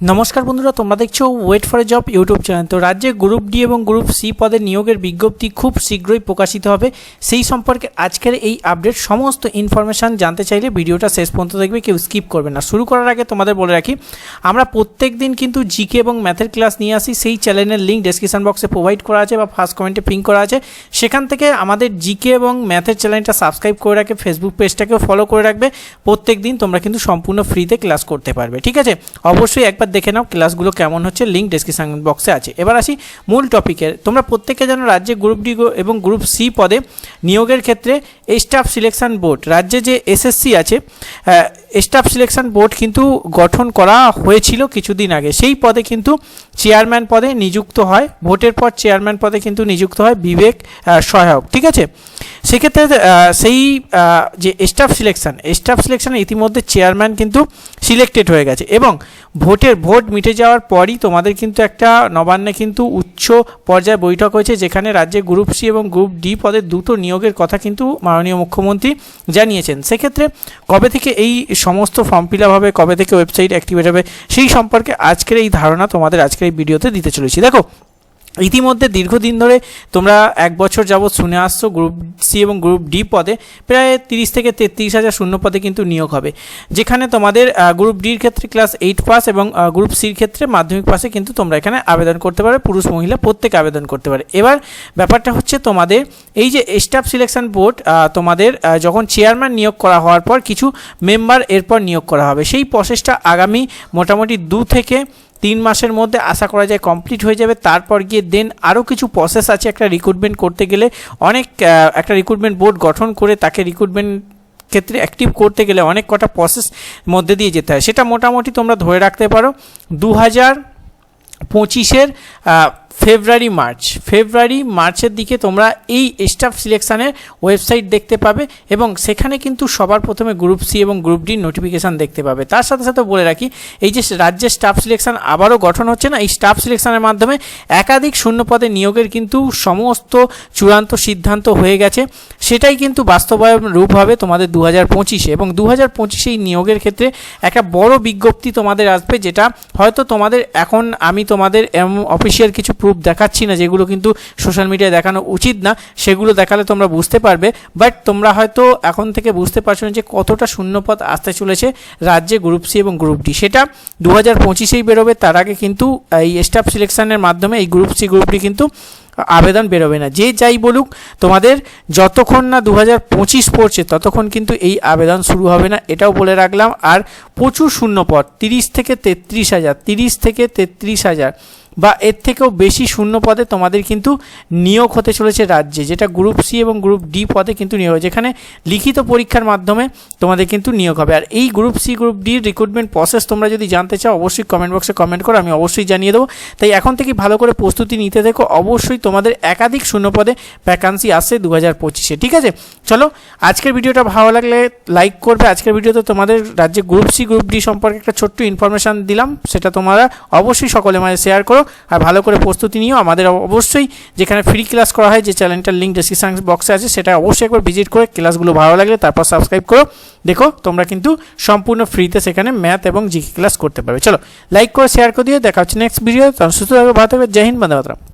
নমস্কার বন্ধুরা, তোমরা দেখছ wait for a job YouTube channel তো রাজ্যে গ্রুপ ডি এবং গ্রুপ সি পদে নিয়োগের বিজ্ঞপ্তি খুব শীঘ্রই প্রকাশিত হবে। সেই সম্পর্কে আজকের এই আপডেট সমস্ত ইনফরমেশান জানতে চাইলে ভিডিওটা শেষ পর্যন্ত দেখবে, কেউ স্কিপ করবে না। শুরু করার আগে তোমাদের বলে রাখি, আমরা প্রত্যেক দিন কিন্তু জিকে এবং ম্যাথের ক্লাস নিয়ে আসি। সেই চ্যানেলের লিঙ্ক ডেসক্রিপশন বক্সে প্রোভাইড করা আছে বা ফার্স্ট কমেন্টে পিং করা আছে। সেখান থেকে আমাদের জিকে এবং ম্যাথের চ্যানেলটা সাবস্ক্রাইব করে রাখে ফেসবুক পেজটাকেও ফলো করে রাখবে। প্রত্যেক দিন তোমরা কিন্তু সম্পূর্ণ ফ্রিতে ক্লাস করতে পারবে, ঠিক আছে? অবশ্যই একবার দেখে নাও ক্লাসগুলো কেমন হচ্ছে লিঙ্ক ডেসক্রিপশন বক্সে আছে। এবার আসি মূল টপিকের তোমরা প্রত্যেকে জানো রাজ্যে গ্রুপ ডি এবং গ্রুপ সি পদে নিয়োগের ক্ষেত্রে স্টাফ সিলেকশন বোর্ড রাজ্যে যে এসএসসি আছে স্টাফ সিলেকশন বোর্ড কিন্তু গঠন করা হয়েছিল কিছুদিন আগে। সেই পদে কিন্তু চেয়ারম্যান পদে নিযুক্ত হয়। ভোটের পর চেয়ারম্যান পদে কিন্তু নিযুক্ত হয় বিবেক সহায়ক, ঠিক আছে? সেক্ষেত্রে সেই যে স্টাফ সিলেকশন স্টাফ সিলেকশনে ইতিমধ্যে চেয়ারম্যান কিন্তু সিলেক্টেড হয়ে গেছে এবং ভোটের ভোট মিটে যাওয়ার পরই তোমাদের কিন্তু একটা নবান্নে কিন্তু উচ্চ পর্যায়ে বৈঠক হয়েছে, যেখানে রাজ্যে গ্রুপ সি এবং গ্রুপ ডি পদের দুটো নিয়োগের কথা কিন্তু মাননীয় মুখ্যমন্ত্রী জানিয়েছেন। সেক্ষেত্রে কবে থেকে এই সমস্ত ফর্ম ফিল আপ হবে, কবে থেকে ওয়েবসাইট অ্যাক্টিভেট হবে, সেই সম্পর্কে আজকের এই ধারণা তোমাদের আজকের এই ভিডিওতে দিতে চলেছি। দেখো ইতিমধ্যে দীর্ঘদিন ধরে তোমরা এক বছর যাবৎ শুনে আসছো গ্রুপ সি এবং গ্রুপ ডি পদে। প্রায় তিরিশ থেকে তেত্রিশ হাজার শূন্য পদে কিন্তু নিয়োগ হবে। যেখানে তোমাদের গ্রুপ ডির ক্ষেত্রে ক্লাস এইট পাস এবং গ্রুপ সির ক্ষেত্রে মাধ্যমিক পাসে কিন্তু তোমরা এখানে আবেদন করতে পারবে পুরুষ, মহিলা প্রত্যেকে আবেদন করতে পারে। এবার ব্যাপারটা হচ্ছে তোমাদের, এই যে স্টাফ সিলেকশন বোর্ড তোমাদের যখন চেয়ারম্যান নিয়োগ করা হওয়ার পর কিছু মেম্বার এরপর নিয়োগ করা হবে। সেই প্রসেসটা আগামী মোটামুটি দু থেকে তিন মাসের মধ্যে আশা করা যায় কমপ্লিট হয়ে যাবে। তারপর গিয়ে দেন আরও কিছু প্রসেস আছে একটা রিক্রুটমেন্ট করতে গেলে। অনেক একটা রিক্রুটমেন্ট বোর্ড গঠন করে তাকে রিক্রুটমেন্ট ক্ষেত্রে অ্যাক্টিভ করতে গেলে অনেক কটা প্রসেস মধ্যে দিয়ে যেতে হয়। সেটা মোটামুটি তোমরা ধরে রাখতে পারো। দু হাজার পঁচিশের ফেব্রুয়ারি, মার্চ। ফেব্রুয়ারি, মার্চের দিকে তোমরা এই স্টাফ সিলেকশানের ওয়েবসাইট দেখতে পাবে এবং সেখানে কিন্তু সবার প্রথমে গ্রুপ সি এবং গ্রুপ ডি নোটিফিকেশান দেখতে পাবে। তার সাথে সাথে বলে রাখি, এই যে রাজ্যের স্টাফ সিলেকশন আবারও গঠন হচ্ছে না, এই স্টাফ সিলেকশানের মাধ্যমে একাধিক শূন্যপদে নিয়োগের কিন্তু সমস্ত চূড়ান্ত সিদ্ধান্ত হয়ে গেছে। সেটাই কিন্তু বাস্তবায়ন রূপ হবে তোমাদের দু হাজার পঁচিশে এবং দু হাজার পঁচিশে এই নিয়োগের ক্ষেত্রে একটা বড় বিজ্ঞপ্তি তোমাদের আসবে যেটা হয়তো তোমাদের এখন আমি তোমাদের অফিসিয়াল কিছু প্রুফ দেখাচ্ছি না, যেগুলো কিন্তু সোশ্যাল মিডিয়ায় দেখানো উচিত না, সেগুলো দেখালে তোমরা বুঝতে পারবে। বাট তোমরা হয়তো এখন থেকে বুঝতে পারছ না যে কতটা শূন্যপদ আসতে চলেছে রাজ্যে গ্রুপ সি এবং গ্রুপ ডি সেটা দু হাজার পঁচিশেই বেরোবে, তার আগে কিন্তু এই স্টাফ সিলেকশনের মাধ্যমে এই গ্রুপ সি গ্রুপ ডি কিন্তু আবেদন বেরোবে না। যে যাই বলুক, তোমাদের যতক্ষণ না দু হাজার পঁচিশ পড়ছে, ততক্ষণ কিন্তু এই আবেদন শুরু হবে না, এটাও বলে রাখলাম। আর প্রচুর শূন্যপদ তিরিশ থেকে তেত্রিশ হাজার, তিরিশ থেকে তেত্রিশ হাজার বা এর থেকেও বেশি শূন্য পদে তোমাদের কিন্তু নিয়োগ হতে চলেছে রাজ্যে, যেটা গ্রুপ সি এবং গ্রুপ ডি পদে কিন্তু নিয়োগ হবে যেখানে লিখিত পরীক্ষার মাধ্যমে তোমাদের কিন্তু নিয়োগ হবে। আর এই গ্রুপ সি গ্রুপ ডির রিক্রুটমেন্ট প্রসেস তোমরা যদি জানতে চাও, অবশ্যই কমেন্ট বক্সে কমেন্ট করো, আমি অবশ্যই জানিয়ে দেবো। তাই এখন থেকে ভালো করে প্রস্তুতি নিতে দেখো। অবশ্যই তোমাদের একাধিক শূন্য পদে ভ্যাকান্সি আসছে দু হাজার পঁচিশে, ঠিক আছে? চলো, আজকের ভিডিওটা ভালো লাগলে লাইক করবে। আজকের ভিডিওতে তোমাদের রাজ্যে গ্রুপ সি গ্রুপ ডি সম্পর্কে একটা ছোট্ট ইনফরমেশান দিলাম। সেটা তোমরা অবশ্যই সকলে মাঝে শেয়ার করো। আর ভালো করে প্রস্তুতি নিও। আমাদের অবশ্যই যেখানে ফ্রি ক্লাস করা হয়, যে চ্যানেলটার লিঙ্ক ডিসক্রিপশন বক্সে আছে, সেটা অবশ্যই একবার ভিজিট করে ক্লাসগুলো ভালো লাগলে তারপর সাবস্ক্রাইব করো। দেখো, তোমরা কিন্তু সম্পূর্ণ ফ্রিতে সেখানে ম্যাথ এবং জিকে ক্লাস করতে পারবে। চলো লাইক করে শেয়ার করে, দিও। দেখা হচ্ছে নেক্সট ভিডিও সুস্থ থাকবে ভালো থাকবে জয় হিন্দ মাতরম।